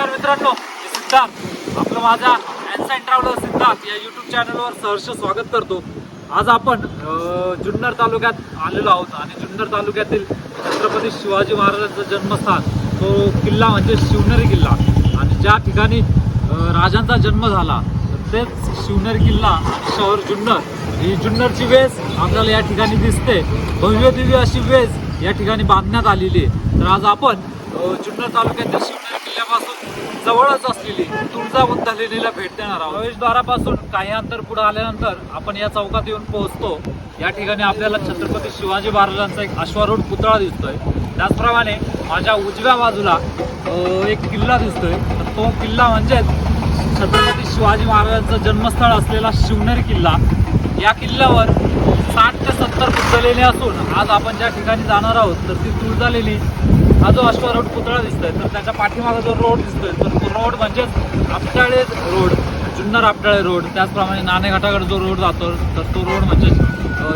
नमस्कार मित्रांनो मी सिद्धार्थ. आपलं माझा अँड ट्रॅव्हलर सिद्धार्थ या युट्यूब चॅनलवर सहर्ष स्वागत करतो. आज आपण जुन्नर तालुक्यात आलेलो आहोत आणि जुन्नर तालुक्यातील छत्रपती शिवाजी महाराजांचं जन्मस्थान तो किल्ला म्हणजे शिवनेरी किल्ला. आणि ज्या ठिकाणी राजांचा जन्म झाला तेच शिवनेरी किल्ला शहर जुन्नर. ही जुन्नरची वेस आपल्याला या ठिकाणी दिसते. भव्य दिव्य अशी वेस या ठिकाणी बांधण्यात आलेली आहे. तर आज आपण जुन्नर तालुक्यातील किल्ल्यापासून जवळच असलेली तुळजाबुद्ध लेणीला भेट देणार आहोत. प्रवेशद्वारापासून काही अंतर पुढे आल्यानंतर आपण या चौकात येऊन पोहोचतो. या ठिकाणी आपल्याला छत्रपती शिवाजी महाराजांचा एक अश्वारूढ पुतळा दिसतोय. त्याचप्रमाणे माझ्या उजव्या बाजूला एक किल्ला दिसतोय. तर तो किल्ला म्हणजेच छत्रपती शिवाजी महाराजांचं जन्मस्थळ असलेला शिवनेरी किल्ला. या किल्ल्यावर साठ ते सत्तर बुद्ध असून आज आपण ज्या ठिकाणी जाणार आहोत तर ती तुळजा लेणी हा जो अश्वारूढ पुतळा दिसतोय तर त्याच्या पाठीमागा जो रोड दिसतोय तर तो रोड म्हणजेच आपटाळे रोड जुन्नर आपटाळे रोड. त्याचप्रमाणे नाणेघाटाकडे जो रोड जातो तर तो रोड म्हणजेच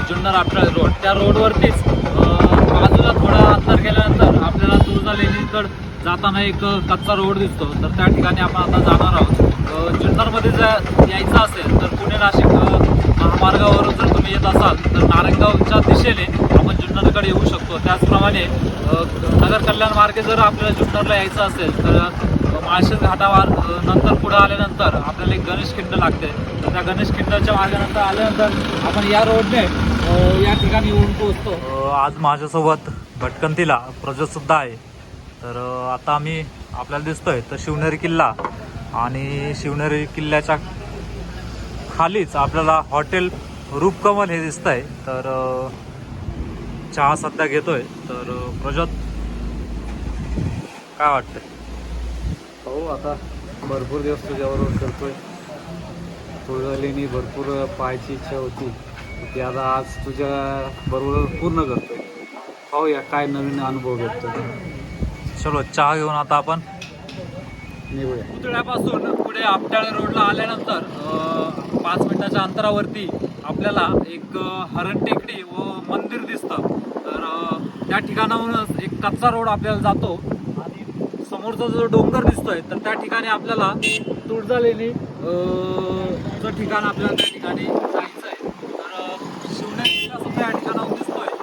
जुन्नर आपटाळे रोड. त्या रोडवरतीच बाजूला थोडा अंतर गेल्यानंतर आपल्याला तुळजा लेणीकड जाताना एक कच्चा रोड दिसतो. तर त्या ठिकाणी आपण आता जाणार आहोत. जुन्नरमध्ये जर यायचं असेल तर पुणे नाशिक महामार्गावरून जर तुम्ही येत असाल तर नारायणगावच्या दिशेने जुन्नरकडे येऊ शकतो. त्याचप्रमाणे नगर कल्याण मार्गे जर आपल्याला जुन्नरला यायचं असेल तर माळशेज घाटावर नंतर पुढं आल्यानंतर आपल्याला एक गणेश खिंड लागते. तर त्या गणेश खिंडाच्या मार्गानंतर आल्यानंतर आपण या रोडने या ठिकाणी येऊन पोहोचतो. आज माझ्यासोबत भटकंतीला प्रजोत सुद्धा आहे. तर आता आम्ही आपल्याला दिसतोय तर शिवनेरी किल्ला आणि शिवनेरी किल्ल्याच्या खालीच आपल्याला हॉटेल रूपकमल हे दिसत आहे तर चहा सध्या घेतोय तर प्रजोत काय वाटतंय? हो आता भरपूर दिवस तुझ्याबरोबर करतोय तुळजालेनी भरपूर पाहायची इच्छा होती. ती आता आज तुझ्या बरोबर पूर्ण करतोय. पाहूया काय नवीन अनुभव भेटतो चलो चहा घेऊन आता आपण निवडूया पुतळ्यापासून पुढे आपटाळे रोडला आल्यानंतर पाच मिनिटाच्या अंतरावरती आपल्याला एक हरण टेकडी व मंदिर दिसतं. तर त्या ठिकाणाहूनच एक कच्चा रोड आपल्याला जातो. आणि समोरचा जो डोंगर दिसतोय तर त्या ठिकाणी आपल्याला तुळजालेली ठिकाण आपल्याला त्या ठिकाणी जायचं आहे तर शिवनेरीला सुद्धा या ठिकाणाहून दिसतोय.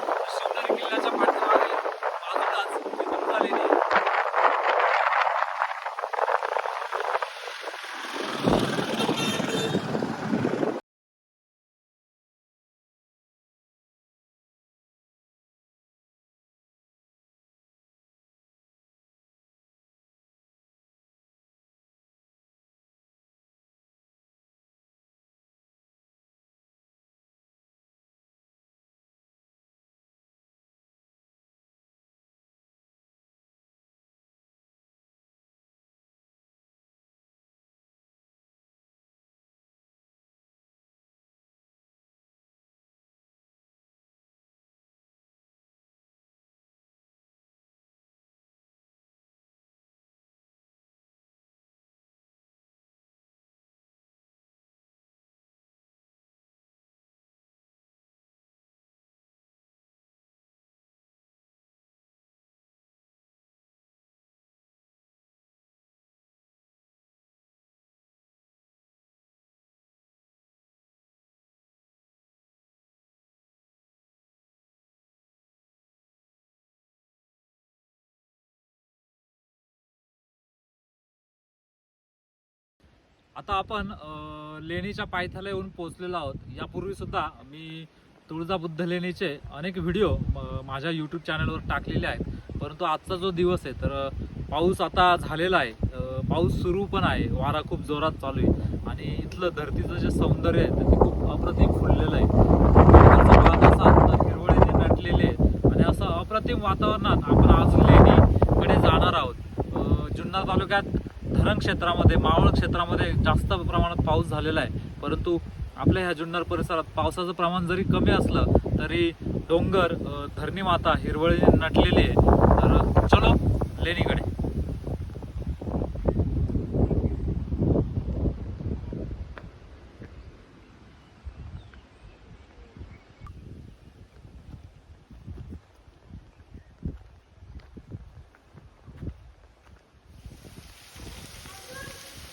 आता आपण लेणीच्या पायथ्याला येऊन पोहोचलेलो आहोत. यापूर्वी सुद्धा मी तुळजा बुद्ध लेणीचे अनेक व्हिडिओ माझ्या यूट्यूब चॅनलवर टाकलेले आहेत. परंतु आजचा जो दिवस आहे तर पाऊस आता झालेला आहे. पाऊस सुरू पण आहे. वारा खूप जोरात चालू आहे. आणि इथलं धरतीचं जे सौंदर्य आहे ते खूप अप्रतिम फुललेलं आहे. असा हिरवळीने नटलेले आहेत आणि असं अप्रतिम वातावरणात आपण आज लेणीकडे जाणार आहोत. जुन्नर तालुक्यात धरण क्षेत्रामध्ये मावळ क्षेत्रामध्ये जास्त प्रमाणात पाऊस झालेला आहे. परंतु आपल्या ह्या जुन्नर परिसरात पावसाचं प्रमाण जरी कमी असलं तरी डोंगर धरणीमाता धरणी माता हिरवळी नटलेली आहे. तर चलो लेणीकडे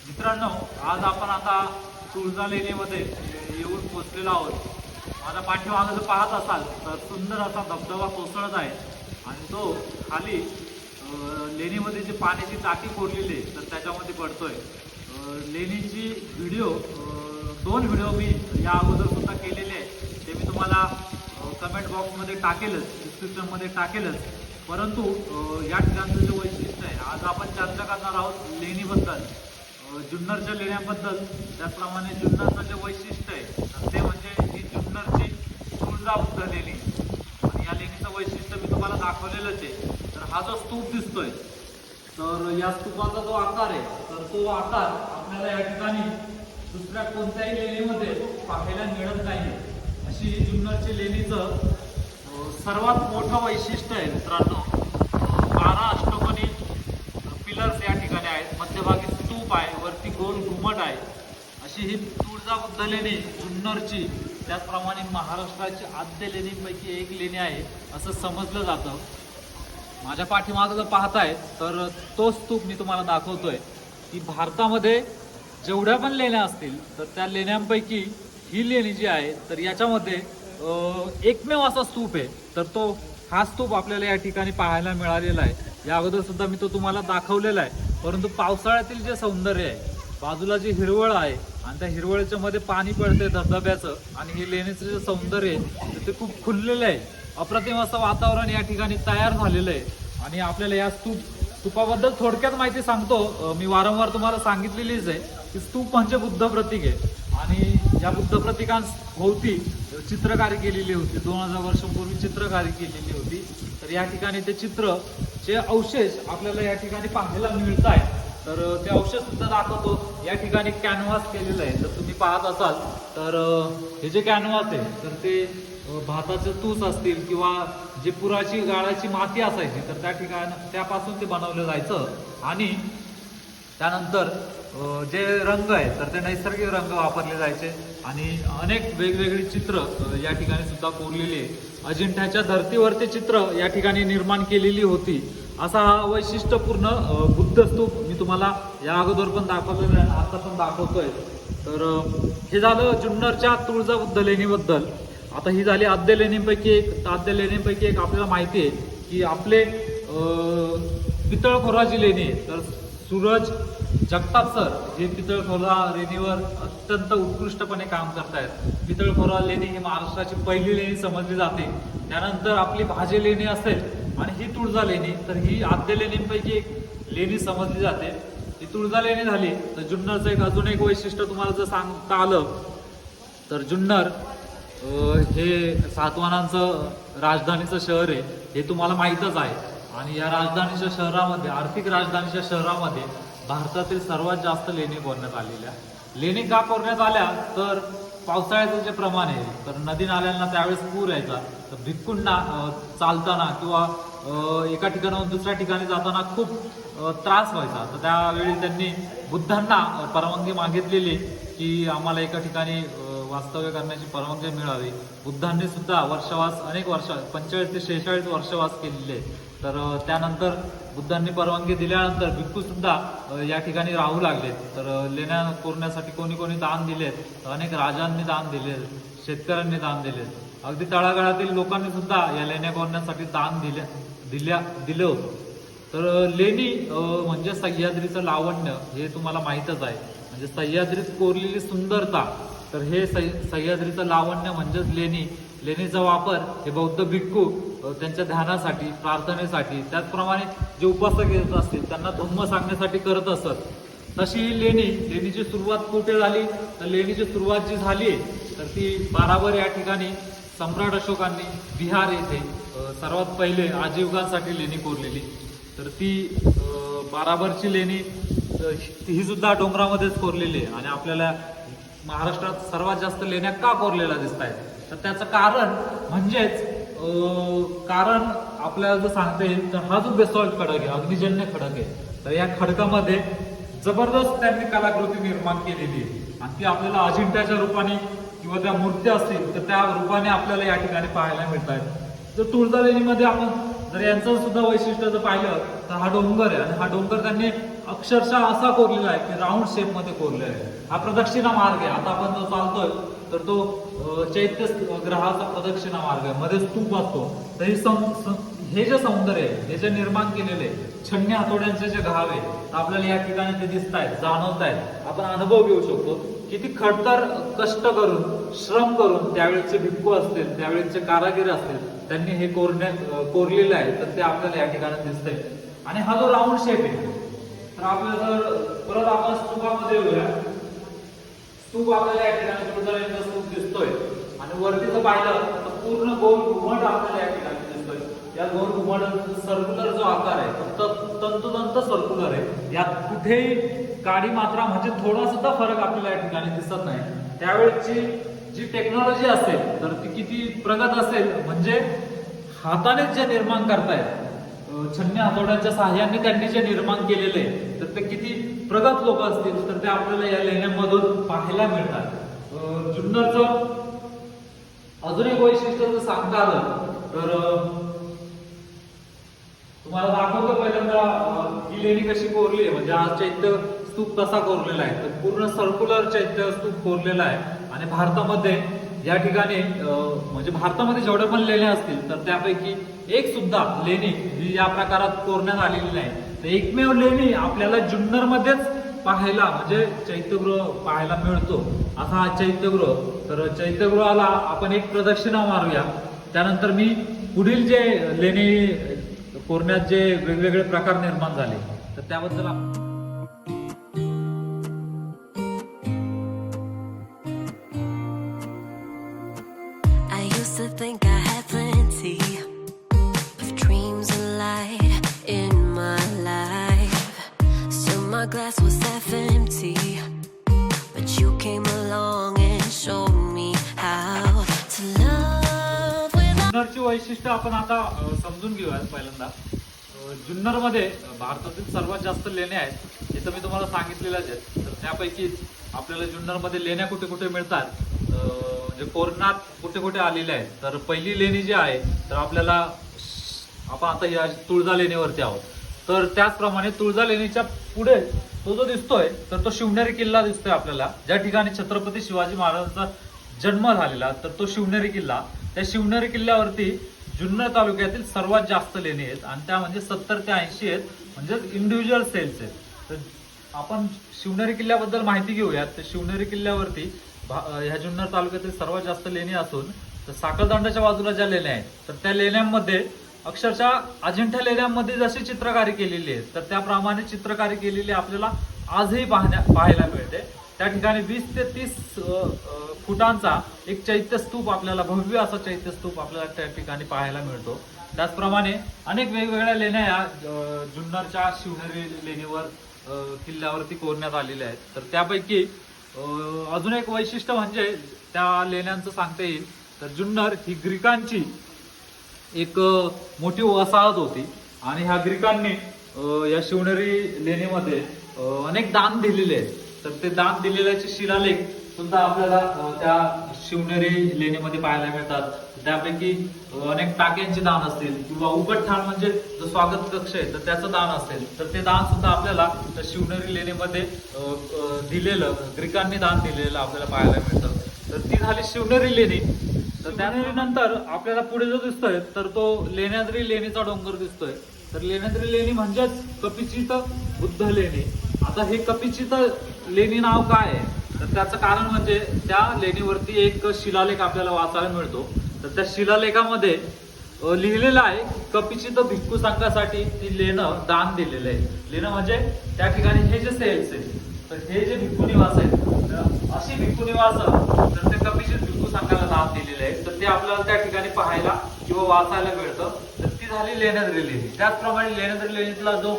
मित्रांनो आज आपण आता तुळजा लेणीमध्ये येऊन पोचलेलो आहोत. माझा पाठीमागं जर पाहत असाल तर सुंदर असा धबधबा कोसळत आहे. आणि तो खाली लेणीमध्ये जी पाण्याची टाकी कोरलेली आहे तर त्याच्यामध्ये पडतोय. लेणीची व्हिडिओ दोन व्हिडिओ मी या अगोदर सुद्धा केलेले आहे ते मी तुम्हाला कमेंट बॉक्समध्ये टाकेलच डिस्क्रिप्शनमध्ये टाकेलच. परंतु या ठिकाणचं जे वैशिष्ट्य आहे आज आपण चर्चा करणार आहोत लेणीबद्दल. जुन्नरच्या लेण्याबद्दल त्याचप्रमाणे जुन्नरचं जे वैशिष्ट्य आहे तर ते म्हणजे ही जुन्नरची तुळजाबुद्ध लेणी आणि या लेणीचं वैशिष्ट्य मी तुम्हाला दाखवलेलंच आहे. तर हा जो स्तूप दिसतोय तर या स्तूपाचा जो आकार आहे तर तो आकार आपल्याला या ठिकाणी दुसऱ्या कोणत्याही लेणीमध्ये पाहायला मिळत नाही अशी ही जुन्नरची लेणीचं सर्वात मोठं वैशिष्ट्य आहे मित्रांनो अं, बारा अष्टकोनी पिलर्स या ठिकाणी आहेत मध्यभागी स्तूप आहे वरती गोल घुमट आहे अशी ही तुळजाबुद्ध लेणी जुन्नरची त्याचप्रमाणे महाराष्ट्राची आद्य लेणींपैकी एक लेणी आहे असं समजलं जातं. माझ्या पाठीमागं जर पाहताय तर तो स्तूप मी तुम्हाला दाखवतोय. की भारतामध्ये जेवढ्या पण लेण्या असतील तर त्या लेण्यांपैकी ही लेणी जी आहे तर याच्यामध्ये एकमेव असा स्तूप आहे. तर तो हा स्तूप आपल्याला या ठिकाणी पाहायला मिळालेला आहे. या अगोदर सुद्धा मी तो तुम्हाला दाखवलेला आहे. परंतु पावसाळ्यातील जे सौंदर्य आहे बाजूला जी हिरवळ आहे आणि त्या हिरवळच्या मध्ये पाणी पडते धबधब्याचं आणि हे लेणीचं जे सौंदर्य आहे ते खूप खुललेलं आहे. अप्रतिम असं वातावरण या ठिकाणी तयार झालेलं आहे. आणि आपल्याला या स्तूप स्तूपाबद्दल थोडक्यात माहिती सांगतो. मी वारंवार तुम्हाला सांगितलेलीच आहे की स्तूप म्हणजे बुद्ध प्रतीक आहे. आणि या बुद्ध प्रतीकांभोवती चित्रकारी केलेली होती. दोन हजार वर्षांपूर्वी चित्रकारी केलेली होती. तर या ठिकाणी ते चित्र जे अवशेष आपल्याला या ठिकाणी पाहायला मिळत आहे तर ते अवशेष सुद्धा दाखवतो. या ठिकाणी कॅनव्हास केलेलं आहे. जर तुम्ही पाहत असाल तर हे जे कॅनव्हास आहे तर ते भाताचे तूस असतील किंवा जे पुराची गाळाची माती असायची तर त्या ठिकाण त्यापासून ते बनवलं जायचं. आणि त्यानंतर जे रंग आहे तर ते नैसर्गिक रंग वापरले जायचे. आणि अनेक वेगवेगळी चित्र या ठिकाणी सुद्धा कोरलेली आहे. अजिंठ्याच्या धर्तीवरती चित्र या ठिकाणी निर्माण केलेली होती. असा हा वैशिष्ट्यपूर्ण बुद्धस्तूप बुद्ध स्तूप मी तुम्हाला या अगोदर पण दाखवलेलं आहे आता पण दाखवतोय. तर हे झालं जुन्नरच्या तुळजा बुद्ध लेणीबद्दल आता ही झाली आद्य लेणींपैकी एक. आद्य लेणींपैकी एक आपल्याला माहिती आहे की आपले पितळखोराची लेणी तर सूरज जगताप सर जे पितळखोरा लेणीवर अत्यंत उत्कृष्टपणे काम करतायत. पितळखोरा लेणी ही महाराष्ट्राची पहिली लेणी समजली जाते. त्यानंतर आपली भाजी लेणी असेल आणि ही तुळजा लेणी तर ही आद्य लेणींपैकी एक लेणी समजली जाते. ही तुळजा लेणी झाली तर जुन्नरचं एक अजून एक वैशिष्ट्य तुम्हाला जर सांगता आलं तर जुन्नर हे सातवानांचं राजधानीचं शहर आहे हे तुम्हाला माहीतच आहे. आणि या राजधानीच्या शहरामध्ये आर्थिक राजधानीच्या शहरामध्ये भारतातील सर्वात जास्त लेणी कोरण्यात आलेल्या लेणी का कोरण्यात आल्या? तर पावसाळ्याचं जे प्रमाण आहे तर नदी नाल्यांना त्यावेळेस पूर यायचा. तर भिक्कूंना चालताना किंवा एका ठिकाणाहून दुसऱ्या ठिकाणी जाताना खूप त्रास व्हायचा. तर त्यावेळी त्यांनी बुद्धांना परवानगी मागितलेली की आम्हाला एका ठिकाणी वास्तव्य करण्याची परवानगी मिळावी. बुद्धांनी सुद्धा वर्षवास अनेक वर्ष पंचेचाळीस ते शेहेचाळीस वर्षवास केलेले आहे. तर त्यानंतर बुद्धांनी परवानगी दिल्यानंतर भिक्खू सुद्धा या ठिकाणी राहू लागले. तर लेण्या कोरण्यासाठी कोणी कोणी दान दिलेत. अनेक राजांनी दान दिले शेतकऱ्यांनी दान दिले. अगदी तळागाळातील लोकांनी सुद्धा या लेण्या कोरण्यासाठी दान दिल्या दिल्या दिलं होतं. तर लेणी म्हणजे सह्याद्रीचं लावण्य हे तुम्हाला माहीतच आहे. म्हणजे सह्याद्रीत कोरलेली सुंदरता. तर हे सह्याद्रीचं लावण्य म्हणजेच लेणी. लेणीचा वापर हे बौद्ध भिक्खू त्यांच्या ध्यानासाठी प्रार्थनेसाठी त्याचप्रमाणे जे उपासक येत असतील त्यांना धम्म सांगण्यासाठी करत असत. तशी ही लेणी लेणीची सुरुवात कुठे झाली? तर लेणीची सुरुवात जी झाली तर ती बाराबर या ठिकाणी सम्राट अशोकांनी बिहार येथे सर्वात पहिले आजीविकांसाठी लेणी कोरलेली. तर ती बाराबरची लेणी ही सुद्धा डोंगरामध्येच कोरलेली आहे. आणि आपल्याला महाराष्ट्रात सर्वात जास्त लेण्या का कोरलेल्या दिसत आहेत तर त्याचं कारण म्हणजेच कारण आपल्याला जर सांगता येईल तर हा जो बेसॉल्ट खडक आहे अग्निजन्य खडक आहे तर या खडकामध्ये जबरदस्त त्यांनी कलाकृती निर्माण केलेली आहे. आणि ती आपल्याला अजिंठ्याच्या रूपाने किंवा त्या मूर्त्या असतील तर त्या रूपाने आपल्याला या ठिकाणी पाहायला मिळत आहेत तर तुळजा लेणीमध्ये आपण जर यांचं सुद्धा वैशिष्ट्य जर पाहिलं तर हा डोंगर आहे. आणि हा डोंगर त्यांनी अक्षरशः असा कोरलेला आहे की राऊंड शेपमध्ये कोरलेला आहे. हा प्रदक्षिणा मार्ग आहे. आता आपण जो चालतोय तर तो चैत्य ग्रहाचा प्रदक्षिणा मार्ग आहे. मध्ये स्तूप असतो. तर हे सं- हे जे सौंदर्य आहे हे जे निर्माण केलेले छन्नी हातोड्यांचे जे घाव आहे आपल्याला या ठिकाणी ते दिसत आहेत जाणवत आहेत आपण अनुभव घेऊ शकतो किती खडतर कष्ट करून श्रम करून त्यावेळेचे भिक्खू असतील त्यावेळेचे कारागीर असतील त्यांनी हे कोरण्या कोरलेलं आहे तर ते आपल्याला या ठिकाणी दिसतंय. आणि हा जो राऊंड शेप आहे तर आपल्याला जर परत आपण स्तूपामध्ये येऊया. स्तूप आपल्याला या ठिकाणी तुळजाभवानीचा स्तूप दिसतोय. आणि वरती जर पाहिलं तर पूर्ण गोल घुमट आपल्याला या ठिकाणी दिसतोय. या गोल घुमट सर्क्युलर जो आकार आहे तो तंतुतंत तंतोतंत सर्क्युलर आहे. यात कुठेही काडी मात्रा म्हणजे थोडा सुद्धा फरक आपल्याला या ठिकाणी दिसत नाही. त्यावेळेची जी टेक्नॉलॉजी असेल तर ती किती प्रगत असेल म्हणजे हातानेच जे निर्माण करतायत अं, छन्नी सहाय्याने त्यांनी जे निर्माण केलेले आहे, तर ते किती प्रगत लोक असतील तर ते आपल्याला या लेण्यांमधून पाहायला मिळतात. जुन्नरचं अजून एक वैशिष्ट्य जर सांगता आलं तर तुम्हाला दाखवतो पहिल्यांदा ही लेणी कशी कोरली आहे. म्हणजे हा चैत्य स्तूप कसा कोरलेला आहे. तर पूर्ण सर्क्युलर चैत्य स्तूप कोरलेला आहे. आणि भारतामध्ये या ठिकाणी म्हणजे भारतामध्ये जेवढे पण लेण्या असतील तर त्यापैकी एक सुद्धा लेणी ही या प्रकारात कोरण्यात आलेली नाही. तर एकमेव लेणी आपल्याला जुन्नर मध्येच पाहायला म्हणजे चैत्यगृह पाहायला मिळतो. असा हा चैत्यगृह. तर चैत्यगृहाला आपण एक प्रदक्षिणा मारूया. त्यानंतर मी पुढील जे लेणी कोरण्यात जे वेगवेगळे प्रकार निर्माण झाले तर त्याबद्दल आपण I used to think I had plenty. My glass was half empty. But you came along and showed me how to love without. जुन्नरची वैशिष्ट्य आपण आता अ, समजून घेऊया पहिल्यांदा अ, जुन्नरमध्ये अ, भारतातील सर्वात जास्त लेण्या आहेत हे तर मी तुम्हाला सांगितलेलंच आहे तर त्यापैकी आपल्याला जुन्नरमध्ये लेण्या कुठे कुठे मिळतात अ, म्हणजे कोरणात कुठे कुठे आलेल्या आहेत तर पहिली लेणी जी आहे तर आपल्याला आपण आता या तुळजा लेणीवरती आहोत तर त्याचप्रमाणे तुळजा लेणीच्या पुढे तो जो दिसतोय तर तो शिवनेरी किल्ला दिसतोय आपल्याला. ज्या ठिकाणी छत्रपती शिवाजी महाराजांचा जन्म झालेला तर तो शिवनेरी किल्ला. त्या शिवनेरी किल्ल्यावरती जुन्नर तालुक्यातील सर्वात जास्त लेणी आहेत आणि त्या म्हणजे सत्तर ते ऐंशी आहेत म्हणजेच इंडिव्हिज्युअल सेल्स आहेत. तर आपण शिवनेरी किल्ल्याबद्दल माहिती घेऊयात. तर शिवनेरी किल्ल्यावरती भा- ह्या जुन्नर तालुक्यातील सर्वात जास्त लेणी असून तर साखरदांडाच्या बाजूला ज्या लेण्या आहेत तर त्या लेण्यांमध्ये अक्षरशः अजिंठा लेण्यांमध्ये जशी चित्रकारी केलेली आहे तर त्याप्रमाणे चित्रकारी केलेली आपल्याला आजही पाहण्या पाहायला मिळते. त्या ठिकाणी वीस ते तीस फुटांचा एक चैत्य स्तूप आपल्याला भव्य असा चैत्य स्तूप आपल्याला त्या ठिकाणी पाहायला मिळतो. त्याचप्रमाणे अनेक वेगवेगळ्या लेण्या या जुन्नरच्या शिवनेरी लेणीवर किल्ल्यावरती कोरण्यात आलेल्या आहेत. तर त्यापैकी अजून एक वैशिष्ट्य म्हणजे त्या लेण्यांचं सांगता येईल. तर जुन्नर ही ग्रीकांची एक मोठी वसाहत होती. आणि ह्या ग्रीकांनी या शिवनेरी लेणीमध्ये अनेक दान दिलेले आहेत. तर ते दान दिलेल्याचे शिलालेख सुद्धा आपल्याला त्या शिवनेरी लेणीमध्ये पाहायला मिळतात. त्यापैकी अनेक टाक्यांचे दान असतील किंवा उघडठाण म्हणजे जो स्वागत कक्ष आहे तर त्याचं दान असेल. तर ते दान सुद्धा आपल्याला त्या शिवनेरी लेणीमध्ये दिलेलं ग्रीकांनी दान दिलेलं आपल्याला पाहायला मिळतं. तर ती झाली शिवनेरी लेणी. तर त्यानंतर आपल्याला पुढे जो दिसतोय तर तो लेण्याद्री लेणीचा डोंगर दिसतोय. तर लेण्याद्री लेणी म्हणजेच कपिचित बुद्ध लेणी. आता हे कपिचित लेणी नाव काय आहे? तर त्याचं कारण म्हणजे त्या लेणीवरती एक शिलालेख आपल्याला वाचायला मिळतो. तर त्या शिलालेखामध्ये लिहिलेलं आहे कपिचित भिक्खू संघासाठी ती लेणं दान दिलेलं आहे. लेणं म्हणजे त्या ठिकाणी हे जे सेल्स आहे तर हे जे भिक्खू निवास आहेत अशी भिक्खू निवास तर ते कपिचित संघाला नाव दिलेले आहे. तर ते आपल्याला त्या ठिकाणी पाहायला किंवा वाचायला मिळतं. तर ती झाली लेण्याद्री लेणी. त्याचप्रमाणे लेण्याद्री लेणीतला जो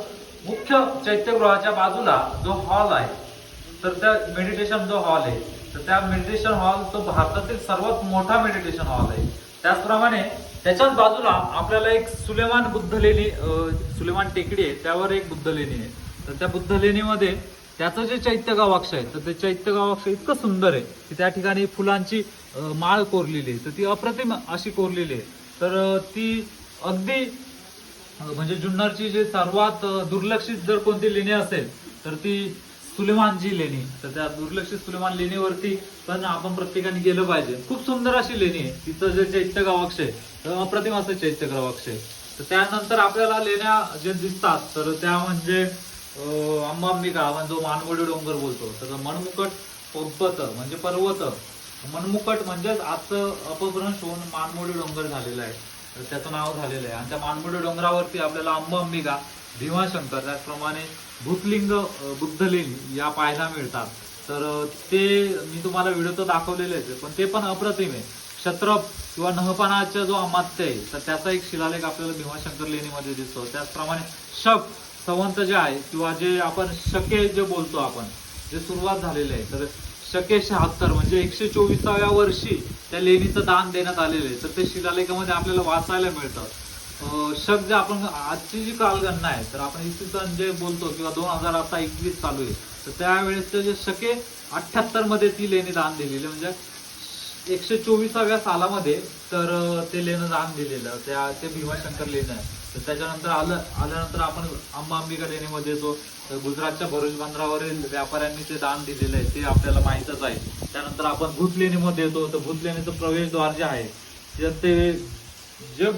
मुख्य चैत्यगृहाच्या बाजूला जो हॉल आहे तर त्या मेडिटेशन जो हॉल आहे तर त्या मेडिटेशन हॉल तो भारतातील सर्वात मोठा मेडिटेशन हॉल आहे. त्याचप्रमाणे त्याच्याच बाजूला आपल्याला एक सुलेमान बुद्ध लेणी सुलेमान टेकडी आहे त्यावर एक बुद्ध लेणी आहे. तर त्या बुद्ध लेणीमध्ये त्याचं जे चैत्य गावाक्ष आहे तर ते चैत्य गावाक्ष इतकं सुंदर आहे की त्या ठिकाणी फुलांची माळ कोरलेली आहे. तर ती अप्रतिम अशी कोरलेली आहे. तर ती अगदी म्हणजे जुन्नरची जी सर्वात दुर्लक्षित जर कोणती लेणी असेल तर ती सुलेमानची लेणी. तर त्या दुर्लक्षित सुलेमान लेणीवरती पण आपण प्रत्येकाने गेलं पाहिजे. खूप सुंदर अशी लेणी आहे. तिचं जे चैत्य गवाक्ष आहे अप्रतिम असं चैत्य गवाक्ष आहे. तर त्यानंतर आपल्याला लेण्या जे दिसतात तर त्या म्हणजे अंबांबिका आपण जो मानमोडी डोंगर बोलतो तर मनमुकट पर्वत म्हणजे पर्वत. मनमुकट म्हणजेच आजचं अपभ्रंश होऊन मानमोडी डोंगर झालेलं आहे. त्याचं नाव झालेलं आहे. आणि त्या मानमोडी डोंगरावरती आपल्याला अंबांबिका भीमाशंकर त्याचप्रमाणे भूतलिंग बुद्धलिंग या पाहायला मिळतात. तर ते मी तुम्हाला व्हिडिओ तर दाखवलेले पण ते पण अप्रतिम आहे. क्षत्रप किंवा नहपानाचा जो अमात्य आहे तर त्याचा एक शिलालेख आपल्याला भीमाशंकर लेणीमध्ये दिसतो. त्याचप्रमाणे शक संवंत जे आहे किंवा जे आपण शके जे बोलतो आपण जे सुरुवात झालेले आहे तर शके शहात्तर म्हणजे एकशे चोवीसाव्या वर्षी त्या लेणीचं दान देण्यात आलेलं आहे. तर ते शिलालेखामध्ये आपल्याला वाचायला मिळतं. शक जे आपण आजची जी कालगणना आहे तर आपण इसवी सन जे बोलतो किंवा दोन हजार आता एकवीस चालू आहे तर त्यावेळेसचे जे शके अठ्ठ्याहत्तरमध्ये ती लेणी दान दिलेली म्हणजे एकशे चोवीसाव्या सालामध्ये तर ते लेणं दान दिलेलं त्या ते भीमाशंकर लेणं आहे. तर त्याच्यानंतर आलं आल्यानंतर आपण अंबा अंबिका लेणीमध्ये येतो. तर गुजरातच्या भरुच बंदरावरील व्यापाऱ्यांनी ते दान दिलेलं आहे ते आपल्याला माहीतच आहे. त्यानंतर आपण भूतलेणीमध्ये येतो तर भूत लेणीचं प्रवेशद्वार जे आहे ते- ते जे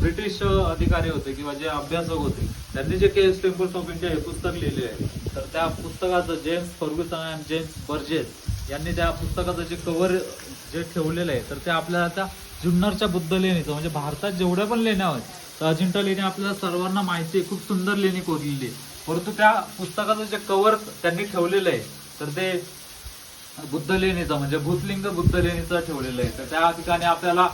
ब्रिटिश अधिकारी होते किंवा जे अभ्यासक होते त्यांनी जे केस टेम्पल्स ऑफ इंडिया हे पुस्तक लिहिले आहे. तर त्या पुस्तकाचं जेम्स फर्ग्युसन आणि जेम्स बर्जेस यांनी त्या पुस्तकाचं जे कवर जे ठेवलेलं आहे तर ते आपल्याला त्या जुन्नरच्या बुद्ध लेणीचं म्हणजे भारतात जेवढ्या पण लेण्या आहेत तर अजिंठा लेणी आपल्याला सर्वांना माहिती आहे खूप सुंदर लेणी कोरलेली आहे. परंतु त्या पुस्तकाचं जे कवर त्यांनी ठेवलेलं आहे तर ते बुद्ध लेणीचं म्हणजे भूतलिंग बुद्ध लेणीचं ठेवलेलं आहे. तर त्या ठिकाणी आपल्याला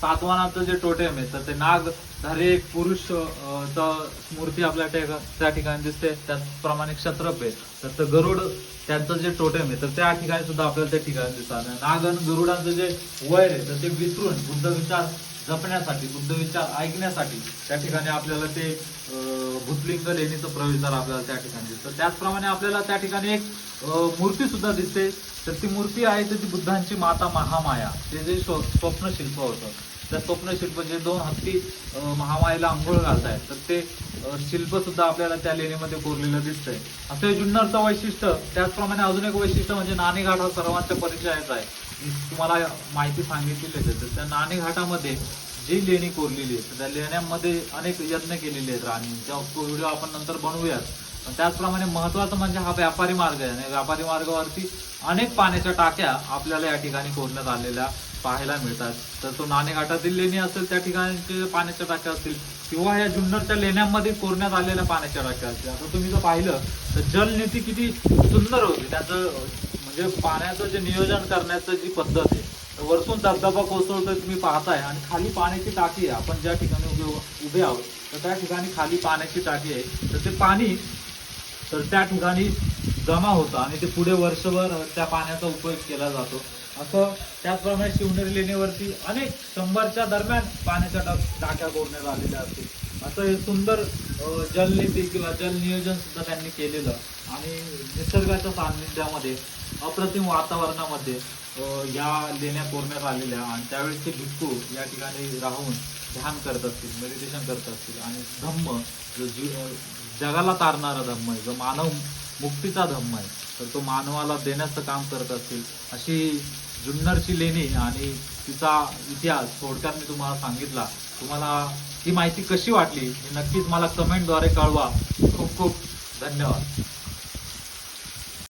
सातवानाचं जे टोटेम आहे तर ते नाग धारे एक पुरुष मूर्ती आपल्या त्या- त्या ठिकाणी दिसते. त्याचप्रमाणे क्षत्रप आहे. तर ते गरुड त्यांचं जे टोटेम आहे तर त्या ठिकाणी सुद्धा आपल्याला त्या ठिकाणी दिसतात. नाग आणि गरुडांचं जे वैर आहे तर ते विसरून बुद्ध विचार जपण्यासाठी बुद्ध विचार ऐकण्यासाठी त्या ठिकाणी आपल्याला ते भूतलिंग लेणीचं प्रवेशद्वार आपल्याला त्या ठिकाणी दिसतं. त्याचप्रमाणे आपल्याला त्या ठिकाणी एक मूर्ती सुद्धा दिसते. तर ती मूर्ती आहे तर ती बुद्धांची माता महामाया. ते जे स्व- स्वप्नशिल्प होतं. त्या स्वप्नशिल्प जे दोन हत्ती महामायेला आंघोळ घालतायत तर ते शिल्प सुद्धा आपल्याला त्या लेणीमध्ये कोरलेलं दिसतंय. असं जुन्नरचं वैशिष्ट्य. त्याचप्रमाणे अजून एक वैशिष्ट्य म्हणजे नाणेघाट हा सर्वांच्या परिचयाचा आहे. तुम्हाला माहिती सांगितलेली आहे. तर त्या नाणेघाटामध्ये जी लेणी कोरलेली आहे त्या लेण्यांमध्ये अनेक यत्न केलेले आहेत राणी. त्या व्हिडिओ आपण नंतर बनवूयात. पण त्याचप्रमाणे महत्वाचं म्हणजे हा व्यापारी मार्ग आहे. आणि व्यापारी मार्गावरती अनेक पाण्याच्या टाक्या आपल्याला या ठिकाणी कोरण्यात आलेल्या पाहायला मिळतात. तर तो नाणेघाटातील लेणी असेल त्या ठिकाणचे पाण्याच्या टाक्या असतील किंवा या जुन्नरच्या लेण्यांमध्ये कोरण्यात आलेल्या पाण्याच्या टाक्या असतील. आता तुम्ही जर पाहिलं तर जलनीती किती सुंदर होती. त्याचं जे पाण्याचं जे नियोजन करण्याचं जी पद्धत आहे वरतून धबधबा कोसळतोय तुम्ही पाहताय आणि खाली पाण्याची टाकी आहे. आपण ज्या ठिकाणी उभे उभे आहोत तर त्या ठिकाणी खाली पाण्याची टाकी आहे. तर ते पाणी तर त्या ठिकाणी जमा होतं आणि ते पुढे वर्षभर त्या पाण्याचा उपयोग केला जातो. असं त्याचप्रमाणे शिवनेरी लेणीवरती अनेक शंभरच्या दरम्यान पाण्याच्या टाक्या कोरण्यात आलेल्या असतील. असं हे सुंदर जलनीती किंवा जल नियोजन सुद्धा त्यांनी केलेलं आणि निसर्गाच्या सान्निध्यामध्ये अप्रतिम वातावरणामध्ये या लेण्या कोरण्यात आलेल्या आणि त्यावेळेस ते भिक्खू या ठिकाणी राहून ध्यान करत असतील मेडिटेशन करत असतील. आणि धम्म जो जी जगाला तारणारा धम्म आहे जो मानव मुक्तीचा धम्म आहे तर तो मानवाला देण्याचं काम करत असतील. अशी जुन्नरची लेणी आणि तिचा इतिहास थोडक्यात मी तुम्हाला सांगितला. तुम्हाला ही माहिती कशी वाटली हे नक्कीच मला कमेंटद्वारे कळवा. खूप खूप धन्यवाद.